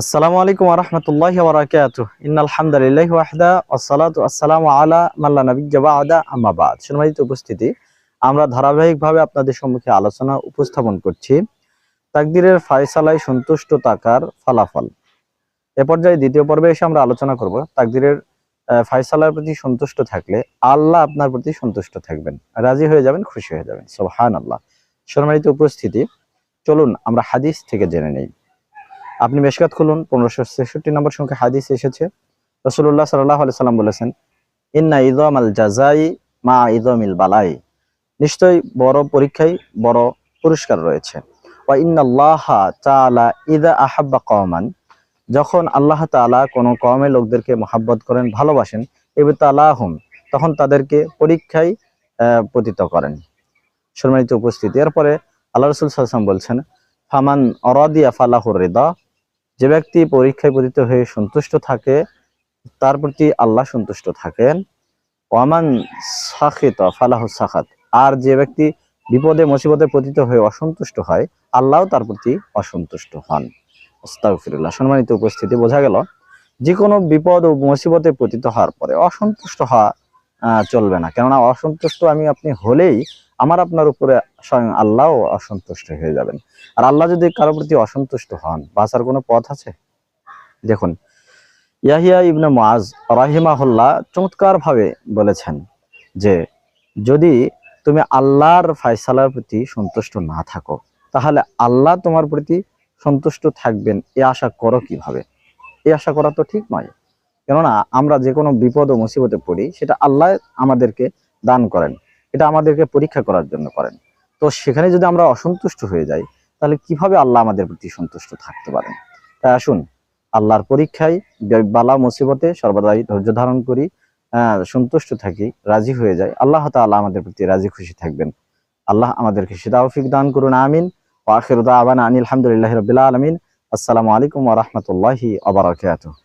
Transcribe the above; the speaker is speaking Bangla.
আসসালামু আলাইকুম রহমতুল্লাহ বারাকাতু ইন্নাল হামদুলিল্লাহি ওয়াহদা ওয়াসসালাতু আসসালামু আলা মাল্লা নাবিয়্যা বা'দা আম্মা বাদ। সম্মানিত উপস্থিতি, আমরা ধারাবাহিকভাবে আপনাদের সম্মুখে আলোচনা উপস্থাপন করছি। তাকদিরের ফায়সালায় সন্তুষ্ট থাকার ফলাফল। এ পর্যায়ে দ্বিতীয় পর্বে এসে আমরা আলোচনা করব তাকদিরের ফায়সালার প্রতি সন্তুষ্ট থাকলে আল্লাহ আপনার প্রতি সন্তুষ্ট থাকবেন। রাজি হয়ে যাবেন, খুশি হয়ে যাবেন। সুবহানাল্লাহ। সম্মানিত উপস্থিতি, চলুন আমরা হাদিস থেকে জেনে নেই। আপনি মেশকাত খুলুন, পনেরোশো ছেষট্টি নম্বর সংখ্যা হাদিস এসেছে। রসুল্লাহ সাল্লাহ সাল্লাম বলেছেন, ইন্না ইদম আল জাজাই মা ইদমিল বালাই। নিশ্চয়ই বড় পরীক্ষায় বড় পুরস্কার রয়েছে। ওয়া ইন্নাল্লাহ তাআলা ইদা আহাব্বা কওমান। যখন আল্লাহ তাআলা কোনো কওমের লোকদেরকে মহাব্বত করেন, ভালোবাসেন ইবতালাহুম তখন তাদেরকে পরীক্ষায় পতিত করেন। সম্মানিত উপস্থিতি, এরপরে আল্লাহ রসুল সাল্লাম বলছেন, ফামান অরাদিয়া ফালাহুর রিদা। যে ব্যক্তি পরীক্ষায় পতিত হয়ে সন্তুষ্ট থাকে, তার প্রতি আল্লাহ সন্তুষ্ট থাকেন। ওয়ামান সাখিত ফালাহু সাখাত। আর যে ব্যক্তি বিপদে, মুসিবতে পতিত হয়ে অসন্তুষ্ট হয়, আল্লাহ তার প্রতি অসন্তুষ্ট হন। আস্তাগফিরুল্লাহ। সম্মানিত উপস্থিতি, বোঝা গেল যে কোনো বিপদ ও মুসিবতে পতিত হওয়ার পরে অসন্তুষ্ট হওয়া চলবে না। কেননা অসন্তুষ্ট আমি আপনি হলেই আমার আপনার উপরে স্বয়ং আল্লাহ অসন্তুষ্ট হয়ে যাবেন। আর আল্লাহ যদি কারও প্রতি অসন্তুষ্ট হন, বাঁচার কোনো পথ আছে? দেখুন, ইয়াহিয়া ইবনে মুআজ রাহিমাহুল্লাহ চমৎকার ভাবে বলেছেন যে, যদি তুমি আল্লাহর ফায়সালার প্রতি সন্তুষ্ট না থাকো, তাহলে আল্লাহ তোমার প্রতি সন্তুষ্ট থাকবেন, এ আশা করো কীভাবে? এ আশা করা তো ঠিক নয়। কেননা আমরা যে কোনো বিপদ ও মুসিবতে পড়ি, সেটা আল্লাহ আমাদেরকে দান করেন। এটা আমাদেরকে পরীক্ষা করার জন্য করেন। তো সেখানে যদি আমরা অসন্তুষ্ট হয়ে যাই, তাহলে কীভাবে আল্লাহ আমাদের প্রতি সন্তুষ্ট থাকতে পারেন? তাই আসুন, আল্লাহর পরীক্ষায় বালা মুসিবতে সর্বদাই ধৈর্য ধারণ করি সন্তুষ্ট থাকি, রাজি হয়ে যাই। আল্লাহ তাআলা আমাদের প্রতি রাজি খুশি থাকবেন। আল্লাহ আমাদেরকে সিদাউফিক দান করুন, আমিন। ওয়া আখিরু দাওয়ানা আনিল হামদুলিল্লাহি রাব্বিল আলামিন। আসসালামু আলাইকুম ওয়া রাহমাতুল্লাহি